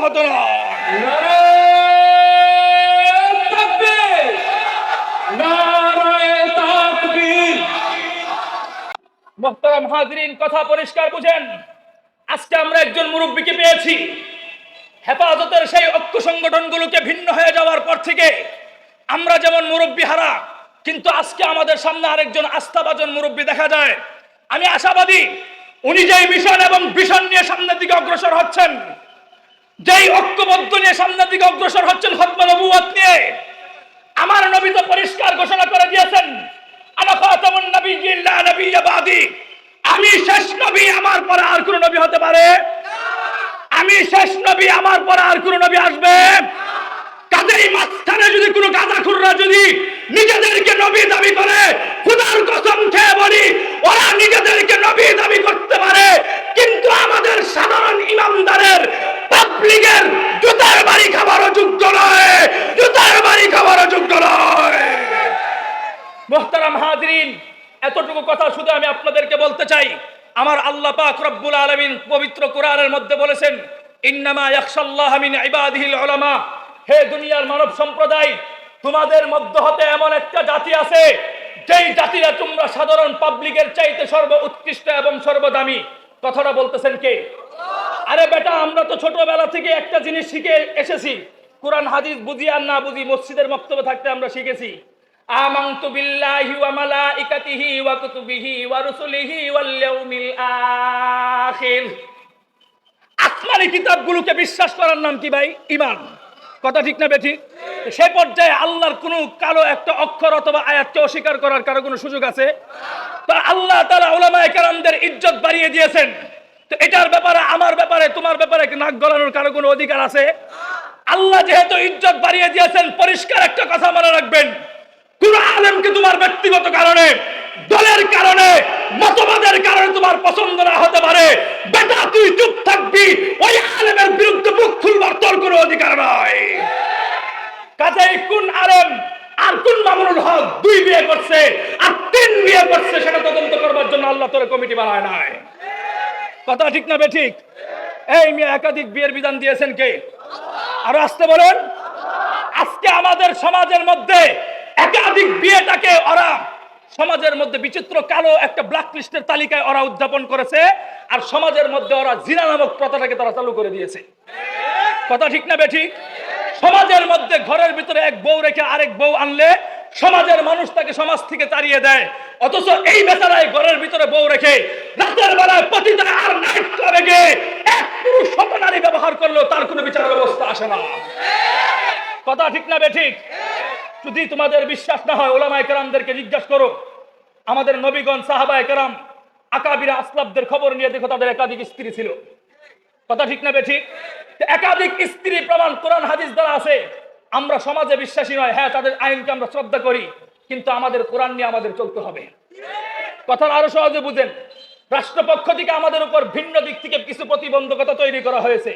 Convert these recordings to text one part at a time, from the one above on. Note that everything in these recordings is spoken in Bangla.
অব্যাহত নয় মোহতারাম হাজরিন, কথা পরিষ্কার বুঝেন? আজকে আমরা একজন মুরব্বীকে পেয়েছি। হেফাজতের সেই ঐক্য সংগঠনগুলোকে ভিন্ন হয়ে যাওয়ার পর থেকে আমরা যেমন মুরব্বী হারা, কিন্তু আজকে আমাদের সামনে আরেকজন আস্থাভাজন মুরব্বী দেখা যায়। আমি আশাবাদী, উনি যেই মিশন এবং ভিশন নিয়ে সামনের দিকে অগ্রসর হচ্ছেন। যেই ঐক্যবদ্ধ নিয়ে সামনের দিকে অগ্রসর হচ্ছেন নবুয়াত নিয়ে, আমার নবী তো পরিষ্কার ঘোষণা করে দিয়েছেন আমি শেষ নবী, আমার পরে আর কোন নবী হতে পারে? আমি শেষ নবী, আমার পরে আর কোন নবী আসবে? কাজেই মাঝখানে যদি কোনো গাঁজাখুররা যদি নিজেদেরকে নবী দাবি করে খুদার কসম খেয়ে বলি ওরা নিজেদেরকে নবী দাবি করতে পারে কিন্তু আমাদের সাধারণ ইমামদারের পাবলিকের জুতার বাড়ি খাবারও যোগ্য নয় জুতার বাড়ি খাবারও যোগ্য নয় মোহতারাম হাজরিন, এতটুকু কথা শুধু আমি আপনাদেরকে বলতে চাই। আমার আল্লাহ পাক রব্বুল আলামিন পবিত্র কোরআনের মধ্যে বলেছেন, ইন্নামা ইয়াখশাল্লাহ মিন ইবাদিহিল হে দুনিয়ার মানব সম্প্রদায়, তোমাদের মধ্য হতে এমন একটা জাতি আছে, যেই জাতিরা তোমরা সাধারণ পাবলিকের চাইতে সর্ব উৎকৃষ্ট এবং সর্বদামি। কথাটা বলতেছেন কে? আরে বেটা, আমরা তো ছোটবেলা থেকে একটা জিনিস শিখে এসেছি। কোরআন, হাদিস বুঝি আর না বুঝি, মসজিদের বক্তব্য থাকতে আমরা শিখেছি। আমানতু আসমানি কিতাবগুলোকে বিশ্বাস করার নাম কি ভাই? ইমান কথা ঠিক না বেঠিক সে পর্যায়ে আল্লাহর কোনো কালো একটা অক্ষর অথবা আয়াতকে অস্বীকার করার কারও কোনো সুযোগ আছে? তো আল্লাহ তাআলা উলামায়ে কেরামদের ইজ্জত বাড়িয়ে দিয়েছেন। তো এটার ব্যাপারে, আমার ব্যাপারে, তোমার ব্যাপারে নাক গলানোর কারও কোনো অধিকার আছে? আল্লাহ যেহেতু ইজ্জত বাড়িয়ে দিয়েছেন, পরিষ্কার একটা কথা মনে কোন আলেমকে তোমার ব্যক্তিগত কারণে, দলের কারণে, মতবাদের কারণে তোমার পছন্দ না হতে পারে। বেটা, তুই চুপ থাকবি, ওই আলেমের বিরুদ্ধে মুখ খুলবার তোর কোনো অধিকার নয় কাজেই কোন আলেম আর কোন মামুনুল হক দুই বিয়ে করছে আর তিন বিয়ে করছে, সেটা তদন্ত করবার জন্য আল্লাহ তোর কমিটি বানায় নাই। কথা ঠিক না বে ঠিক? এই মেয়ে একাধিক বিয়ের বিধান দিয়েছেন কে? আর আসতে বলেন। আজকে আমাদের সমাজের মধ্যে একাধিক বিয়েটাকে ওরা সমাজের মধ্যে বিচিত্র কালো একটা ব্ল্যাক লিস্টের তালিকায় ওরা উদযাপন করেছে, আর সমাজের মধ্যে ওরা জিনা নামক প্রথাটাকে তারা চালু করে দিয়েছে। কথা ঠিক না বেঠিক সমাজের মধ্যে ঘরের ভিতরে এক বউ রেখে আরেক বউ আনলে সমাজের মানুষ তাকে সমাজ থেকে তাড়িয়ে দেয়। অথচ এই বেচারায় ঘরের ভিতরে বউ রেখে রাতের বেলায় পতিতা আর নাইট ক্লাবে এক পুরুষ শত নারী ব্যবহার করলেও তার কোনো বিচার ব্যবস্থা আসে না। কথা ঠিক না বেঠিক যদি তোমাদের বিশ্বাস না হয়, ওলামায় কেরামদেরকে জিজ্ঞাসা করো। আমাদের নবীগণ, সাহাবায় কেরাম, আকাবিরা, আসলাবদের খবর নিয়ে দেখো, তাদের একাধিক স্ত্রী ছিল। কথা ঠিক না বেঠিক একাধিক স্ত্রী প্রমাণ কোরআন, হাদিস দ্বারা আছে। আমরা সমাজে বিশ্বাসী নয়। হ্যাঁ তাদের আইনকে আমরা শ্রদ্ধা করি, কিন্তু আমাদের কোরআন নিয়ে আমাদের চলতে হবে। কথার আরও সহজে বুঝেন। রাষ্ট্রপক্ষ থেকে আমাদের উপর ভিন্ন দিক থেকে কিছু প্রতিবন্ধকতা তৈরি করা হয়েছে।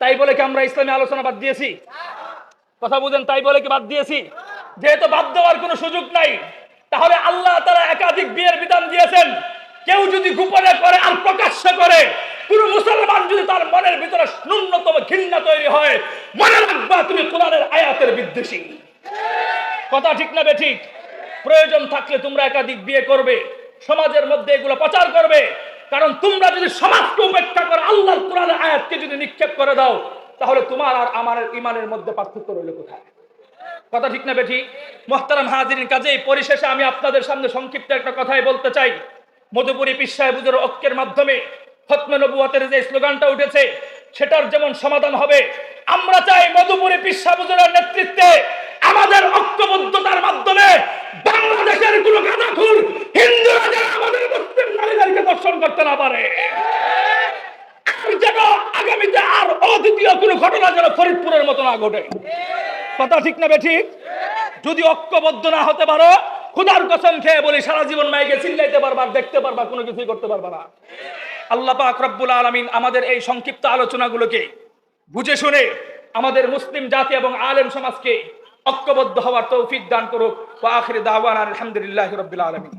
তাই বলে কি আমরা ইসলামী আলোচনা বাদ দিয়েছি? কথা বুঝেন, তাই বলে কি বাদ দিয়েছি? যেহেতু বাদ দেওয়ার কোনো সুযোগ নাই, তাহলে আল্লাহ তারা একাধিক বিয়ের বিধান দিয়েছেন। কেউ যদি গোপনে করে আর প্রকাশ্য করে, কোন মুসলমান যদি তার মনের ভিতরে ন্যূনতম ঘৃণা তৈরি হয়, মনে রাখবা তুমি কোরআনের আয়াতের বিদ্বেষী। কথা ঠিক না বেঠিক প্রয়োজন থাকলে তোমরা একাধিক বিয়ে করবে, সমাজের মধ্যে এগুলো প্রচার করবে। কারণ তোমরা যদি সমাজকে উপেক্ষা করে, আল্লাহর কোরআনের আয়াতকে যদি নিক্ষেপ করে দাও, তাহলে তোমার আর আমার ইমানের মধ্যে পার্থক্য রইল কোথায়? কথা ঠিক না বেঠি? মোহতারাম হাজিরিন, কাজেই পরিশেষে আমি আপনাদের সামনে সংক্ষিপ্ত একটা কথাই বলতে চাই। মধুপুরী পিসায় বুজুর মাধ্যমে নবুয়াতের যে স্লোগানটা উঠেছে, সেটার যেমন সমাধান হবে, আমরা চাই মধুপুরী পিসা নেতৃত্বে আমাদের ঐক্যবদ্ধতার মাধ্যমে বাংলাদেশের কোনো গাঁদাখুর হিন্দুরা যেন আমাদের মুসলিম নারীদেরকে দর্শন করতে না পারে। যেন আগামীতে আর অদ্বিতীয় কোনো ঘটনা যেন ফরিদপুরের মতো না ঘটে। কথা ঠিক না বেঠিক যদি ঐক্যবদ্ধ না হতে পারো খুদার কসম খেয়ে বলি সারা জীবন মাইকে চিল্লাইতে পারবা দেখতে পারবা, কোনো কিছুই করতে পারবা না। আল্লাহ পাক রব্বুল আলামিন আমাদের এই সংক্ষিপ্ত আলোচনাগুলোকে বুঝে শুনে আমাদের মুসলিম জাতি এবং আলেম সমাজকে ঐক্যবদ্ধ হওয়ার তৌফিক দান করুক। আখির দাওয়ানা আলহামদুলিল্লাহি রাব্বিল আলামিন।